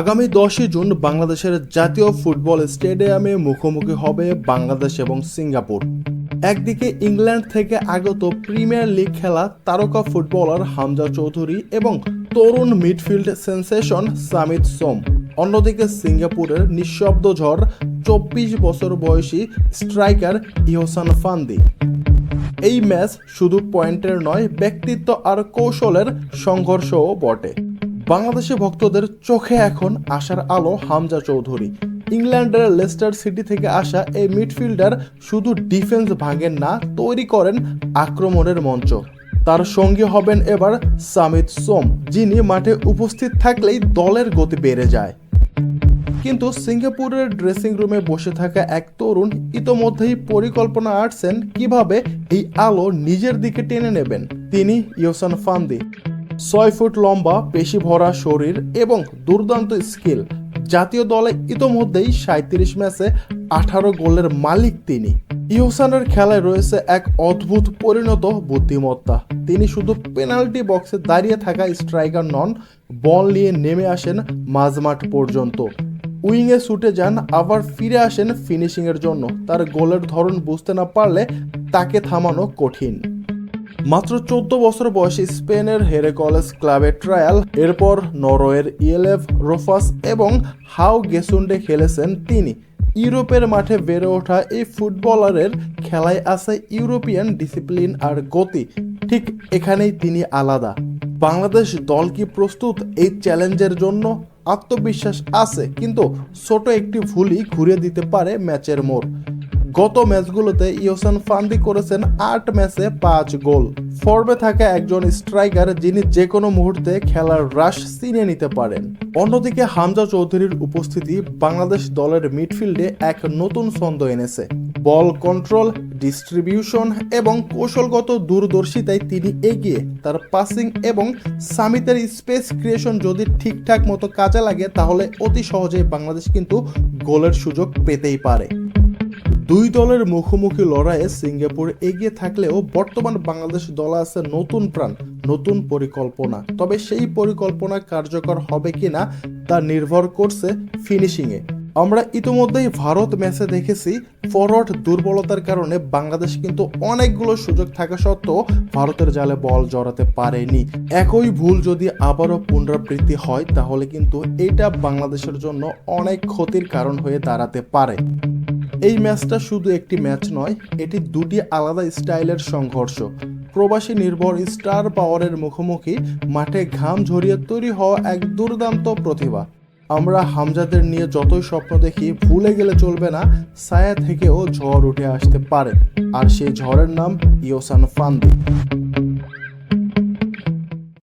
আগামী দশই জুন বাংলাদেশের জাতীয় ফুটবল স্টেডিয়ামে মুখোমুখি হবে বাংলাদেশ এবং সিঙ্গাপুর। একদিকে ইংল্যান্ড থেকে আগত প্রিমিয়ার লিগ খেলা তারকা ফুটবলার হামজা চৌধুরী এবং তরুণ মিডফিল্ড সেন্সেশন সামিত সোম। অন্যদিকে সিঙ্গাপুরের নিঃশব্দ ঝড় চব্বিশ বছর বয়সী স্ট্রাইকার ইহসান ফান্দি। এই ম্যাচ শুধু পয়েন্টের নয়, ব্যক্তিত্ব আর কৌশলের সংঘর্ষও বটে। বাংলাদেশি ভক্তদের চোখে এখন আসার আলো হামজা চৌধুরী। ইংল্যান্ডের লেস্টার সিটি থেকে আসা এই মিডফিল্ডার শুধু ডিফেন্স ভাঙেন না, তৈরি করেন আক্রমণের মঞ্চ। তার সঙ্গে হবেন এবার সামিত সোম, যিনি মাঠে উপস্থিত থাকলেই দলের গতি বেড়ে যায়। কিন্তু সিঙ্গাপুরের ড্রেসিং রুমে বসে থাকা এক তরুণ ইতোমধ্যেই পরিকল্পনা আটছেন কীভাবে এই আলো নিজের দিকে টেনে নেবেন। তিনি ইয়োসান ফান্দি। ছয় ফুট লম্বা, পেশি ভরা শরীর এবং দুর্দান্ত স্কিল। জাতীয় দলে ইতোমধ্যেই সাঁত্রিশ ম্যাচে আঠারো গোলের মালিক তিনি। ইহসানের খেলায় রয়েছে এক অদ্ভুত পরিণত বুদ্ধিমত্তা। তিনি শুধু পেনাল্টি বক্সে দাঁড়িয়ে থাকা স্ট্রাইকার নন, বল নিয়ে নেমে আসেন মাঝমাঠ পর্যন্ত। উইংয়ে ছুটে যান, আবার ফিরে আসেন ফিনিশিংয়ের জন্য। তার গোলের ধরন বুঝতে না পারলে তাকে থামানো কঠিন। মাত্র চোদ্দ বছর বয়সে স্পেনের হেরেকলেস ক্লাবে ট্রায়াল, এরপর নরওয়ের ইয়েলেভ রোফাস এবং হাউ গেসুন্ডে খেলেছেন তিনি। ইউরোপের মাঠে বেড়ে ওঠা এই ফুটবলারের খেলায় আছে ইউরোপিয়ান ডিসিপ্লিন আর গতি। ঠিক এখানেই তিনি আলাদা। বাংলাদেশ দল কি প্রস্তুত এই চ্যালেঞ্জের জন্য? আত্মবিশ্বাস আছে, কিন্তু ছোট একটি ভুলই ঘুরিয়ে দিতে পারে ম্যাচের মোড়। গত ম্যাচগুলোতে ইহসান ফান্দি করেছেন আট ম্যাচে পাঁচ গোল। ফর্মে থাকা একজন স্ট্রাইকার যিনি যে কোনো মুহূর্তে খেলার রাশ চিনে নিতে পারেন। অন্যদিকে হামজা চৌধুরীর উপস্থিতি বাংলাদেশ দলের মিডফিল্ডে এক নতুন ছন্দ এনেছে। বল কন্ট্রোল, ডিস্ট্রিবিউশন এবং কৌশলগত দূরদর্শিতায় তিনি এগিয়ে তার পাসিং এবং সামিতের স্পেস ক্রিয়েশন যদি ঠিকঠাক মতো কাজে লাগে, তাহলে অতি সহজেই বাংলাদেশ কিন্তু গোলের সুযোগ পেতেই পারে। দুই দলের মুখোমুখি লড়াইয়ে সিঙ্গাপুর এগিয়ে থাকলেও বর্তমান বাংলাদেশ দল আছে নতুন প্রাণ, নতুন পরিকল্পনা। তবে সেই পরিকল্পনা কার্যকর হবে কিনা তা নির্ভর করছে ফিনিশিংয়ে। আমরা ইতিমধ্যেই ভারত ম্যাচে দেখেছি ফরওয়ার্ড দুর্বলতার কারণে বাংলাদেশ কিন্তু অনেকগুলো সুযোগ থাকা সত্ত্বেও ভারতের জালে বল জড়াতে পারেনি। একই ভুল যদি আবারও পুনরাবৃত্তি হয়, তাহলে কিন্তু এটা বাংলাদেশের জন্য অনেক ক্ষতির কারণ হয়ে দাঁড়াতে পারে। এই ম্যাচটা শুধু একটি ম্যাচ নয়, এটি দুটি আলাদা স্টাইলের সংঘর্ষ। প্রবাসী নির্ভর স্টার পাওয়ারের মুখোমুখি মাঠে ঘাম ঝরিয়ে তৈরি হওয়া এক দুর্দান্ত প্রতিভা। আমরা হামজাদের নিয়ে যতই স্বপ্ন দেখি, ভুলে গেলে চলবে না, ছায়া থেকেও ঝড় উঠে আসতে পারে। আর সেই ঝড়ের নাম ইয়োসান ফান্দি।